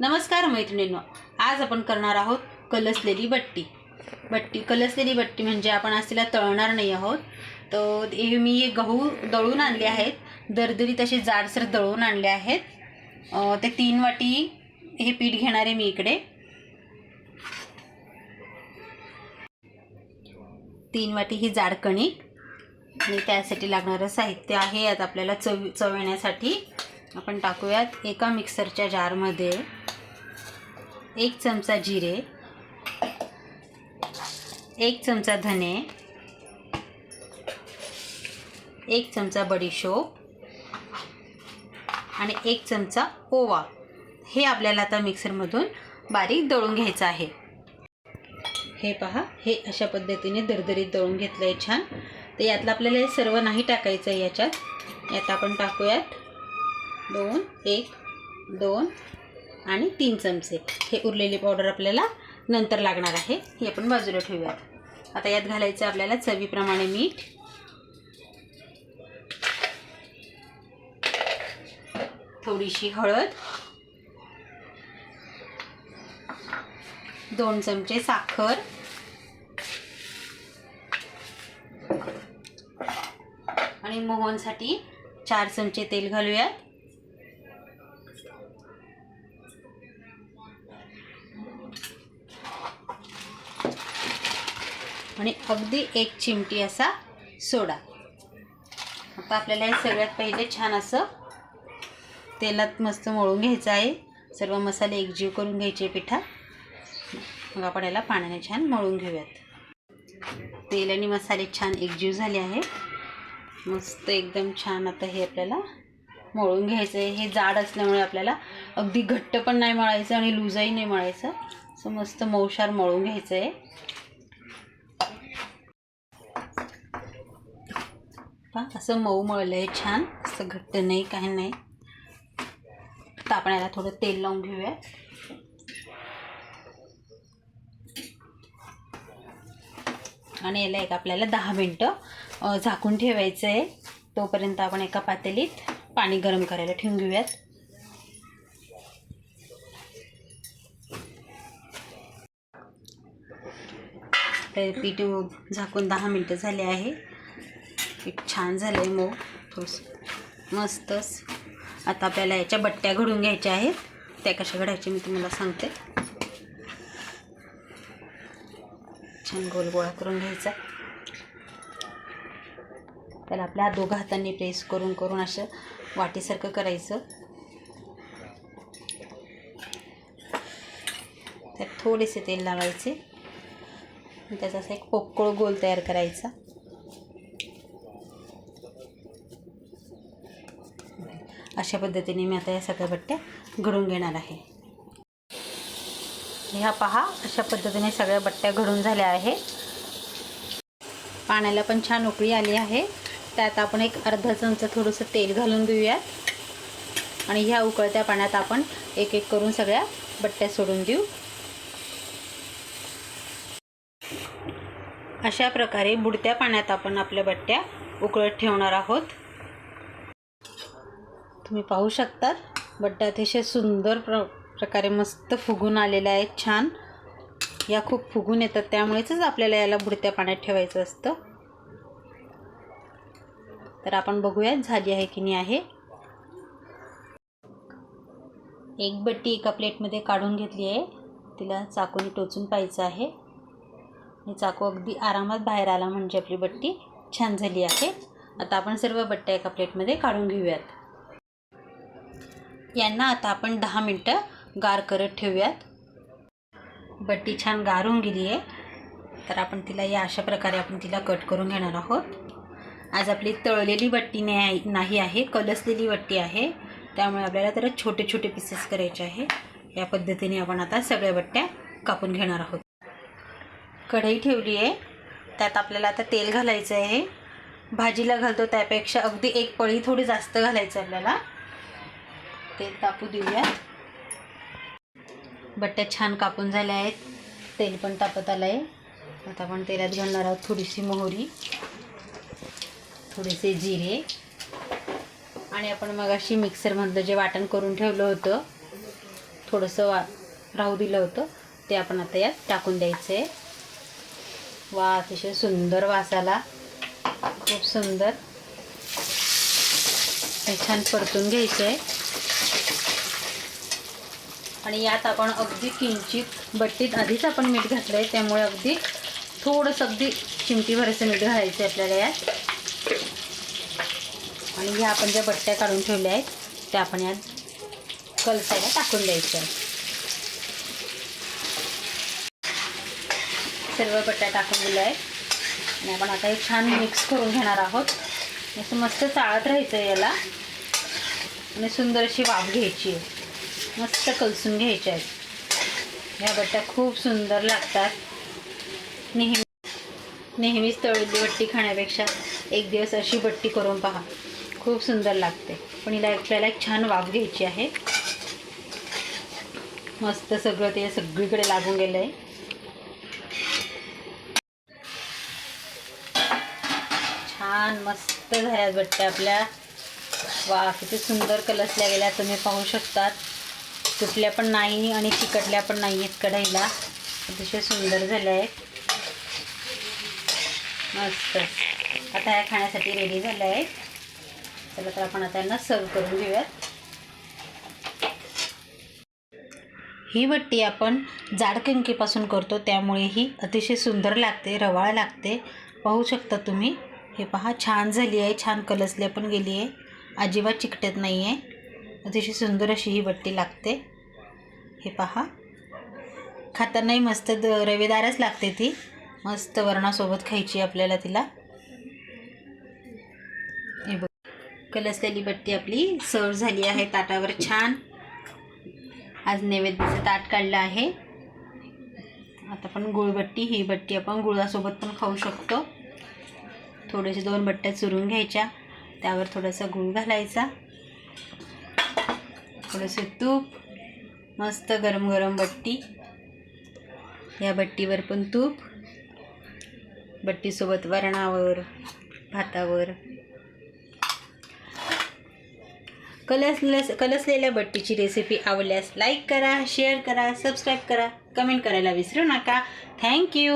नमस्कार मैत्रिणींनो आज आपण करणार आहोत कलसलेली बट्टी. बट्टी कलसलेली बट्टी म्हणजे आपण आज तिला तळणार नाही आहोत. तर हे मी गहू दळून आणले आहेत. दरदरी तसे जाडसर दळून आणले आहेत. ते तीन वाटी हे पीठ घेणार आहे मी इकडे. तीन वाटी ही जाड कणिक. आणि त्यासाठी लागणारं साहित्य आहे. यात आपल्याला चव चव येण्यासाठी आपण टाकूयात एका मिक्सरच्या जारमध्ये एक चमचा जिरे एक चमचा धने एक चमचा बडीशोप आणि एक चमचा ओवा. हे आपल्याला आता मिक्सरमधून बारीक दळून घ्यायचं आहे. हे पहा हे अशा पद्धतीने दरदरीत दळून घेतलं आहे छान. तर यातलं आपल्याला हे सर्व नाही टाकायचं आहे याच्यात. यात आपण टाकूयात दोन एक दोन आणि तीन चमचे हे उरलेली पावडर आपल्याला नंतर लागणार आहे. ही आपण बाजूला ठेवूयात. आता यात घालायचं आपल्याला चवीप्रमाणे मीठ. थोडीशी हळद. दोन चमचे साखर. आणि मोहनसाठी चार चमचे तेल घालूयात. आणि अगदी एक चिमटी असा सोडा. आता आपल्याला हे सगळ्यात पहिले छान असं तेलात मस्त मळून घ्यायचं आहे. सर्व मसाले एकजीव करून घ्यायचे पिठा. मग आपण याला पाण्याने छान मळून घेऊयात. तेल आणि मसाले छान एकजीव झाले आहे. मस्त एकदम छान आता हे आपल्याला मळून घ्यायचं आहे. हे जाड असल्यामुळे आपल्याला अगदी घट्ट पण नाही मळायचं आणि लुजही नाही मळायचं. असं मस्त मऊशार मळून घ्यायचं आहे. पहा असं मऊ मळलं आहे छान. असं घट्ट नाही काही नाही. तापण्याला थोडं तेल लावून घेऊया. आणि याला एक आपल्याला दहा मिनटं झाकून ठेवायचं आहे. तोपर्यंत आपण एका पातेलीत पाणी गरम करायला ठेवून घेऊयात. तर पीठ झाकून दहा मिनटं झाले आहे. पीठ छान झालं आहे मग थोडंसं मस्तच. आता आपल्याला याच्या बट्ट्या घडून घ्यायच्या आहेत. त्या कशा घडायच्या मी तुम्हाला सांगते. छान गोल गोळा करून घ्यायचा. त्याला आपल्या दोघा हातांनी प्रेस करून करून असं वाटीसारखं करायचं. त्यात थोडेसे तेल लावायचे. त्याचा असा एक पोकळ गोल तयार करायचा. अशा पद्धतीने मी आता या सगळ्या बट्ट्या घडून घेणार आहे. ह्या पहा अशा पद्धतीने सगळ्या बट्ट्या घडून झाल्या आहे पाण्याला पण छान उकळी आली आहे. त्यात आपण एक अर्धा चमचा थोडंसं तेल घालून देऊयात आणि ह्या उकळत्या पाण्यात आपण एक एक करून सगळ्या बट्ट्या सोडून देऊ. अशा प्रकारे बुडत्या पाण्यात आपण आपल्या बट्ट्या उकळत ठेवणार आहोत. तुम्ही पाहू शकतात. बट्ट्या अतिशय सुंदर प्र प्रकारे मस्त फुगून आलेला आहे. छान. या खूप फुगून येतात. त्यामुळेच आपल्याला याला बुडत्या पाण्यात ठेवायचं असतं. तर आपण बघूयात झाली आहे की नाही आहे. एक बट्टी एका प्लेटमध्ये काढून घेतली आहे. तिला चाकूने टोचून पाहायचं आहे. आणि चाकू अगदी आरामात बाहेर आला म्हणजे आपली बट्टी छान झाली आहे. आता आपण सर्व बट्ट्या एका प्लेटमध्ये काढून घेऊयात. यांना आता आपण दहा मिनटं गार करत ठेवूयात. बट्टी छान गारून गेली आहे तर आपण तिला या अशा प्रकारे आपण तिला कट करून घेणार आहोत. आज आपली तळलेली बट्टी नाही नाही आहे कलसलेली बट्टी आहे. त्यामुळे आपल्याला त्याला छोटे छोटे पीसेस करायचे आहे. या पद्धतीने आपण आता सगळ्या बट्ट्या कापून घेणार आहोत. कढई ठेवली आहे त्यात आपल्याला आता तेल घालायचं आहे. भाजीला घालतो त्यापेक्षा अगदी एक पळी थोडी जास्त घालायचं आपल्याला. तेल तापू देऊया. बट्ट्या छान कापून झाल्या आहेत. तेल पण तापत आलं आहे आता आपण तेलात घालणार आहोत थोडीशी मोहरी थोडेसे जिरे. आणि आपण मग अशी मिक्सरमधलं जे वाटण करून ठेवलं होतं थोडंसं वा राहू दिलं होतं ते आपण आता यात टाकून द्यायचं आहे वा अतिशय सुंदर वासाला खूप सुंदर. हे छान परतून घ्यायचं आहे आणि यात आपण अगदी किंचित बट्टीत आधीच आपण मीठ घातलं आहे त्यामुळे अगदी थोडंसं अगदी चिमटीभराचं मीठ घालायचं आहे आपल्याला यात. आणि ह्या आपण ज्या बट्ट्या काढून ठेवल्या आहेत त्या आपण यात कलसायला टाकून द्यायच्या. सर्व बट्ट्या टाकून दिल्या आहेत. आणि आपण आता हे छान मिक्स करून घेणार आहोत. असं मस्त चाळत राहायचं आहे याला. आणि सुंदर अशी वाफ घ्यायची आहे. मस्त कलसून घ्यायच्या आहेत. ह्या बट्ट्या खूप सुंदर लागतात. नेहमी नेहमीच तळलेली बट्टी खाण्यापेक्षा एक दिवस अशी बट्टी करून पहा. खूप सुंदर लागते. पण हिला आपल्याला एक छान वाफ घ्यायची आहे. मस्त सगळं ते सगळीकडे लागून गेलं आहे छान मस्त झाल्यात बट्ट्या आपल्या. वा किती सुंदर कलसल्या गेल्या तुम्ही पाहू शकतात. तुटल्या पण नाही आणि चिकटल्या पण नाही आहेत कढईला. अतिशय सुंदर झाल्या. आहेत मस्त. आता ह्या खाण्यासाठी रेडी झाल्या. आहेत चला तर आपण आता यांना सर्व करून घेऊयात. ही वट्टी आपण जाड किंकीपासून करतो त्यामुळे ही अतिशय सुंदर लागते रवाळ लागते. पाहू शकता तुम्ही. हे पहा छान झाली आहे छान कलसल्या पण गेली आहे. अजिबात चिकटत नाही आहे अतिशय सुंदर अशी ही बट्टी लागते. हे पहा. खातानाही मस्त द रवेदारच लागते ती. मस्त वरणासोबत खायची आपल्याला तिला. हे बघ. कलसलेली बट्टी आपली सर्व झाली आहे ताटावर छान. आज नैवेद्याचं ताट काढलं आहे. आता पण गुळबट्टी ही बट्टी आपण गुळासोबत पण खाऊ शकतो. थोडेसे दोन बट्ट्या चुरून घ्यायच्या. त्यावर थोडासा गुळ घालायचा. थोडंसं तूप मस्त गरम गरम बट्टी. या बट्टीवर पण तूप. बट्टीसोबत वरणावर भातावर. कलसलस कलसलेल्या बट्टीची रेसिपी आवडल्यास लाईक करा शेअर करा सबस्क्राईब करा. कमेंट करायला विसरू नका. थँक्यू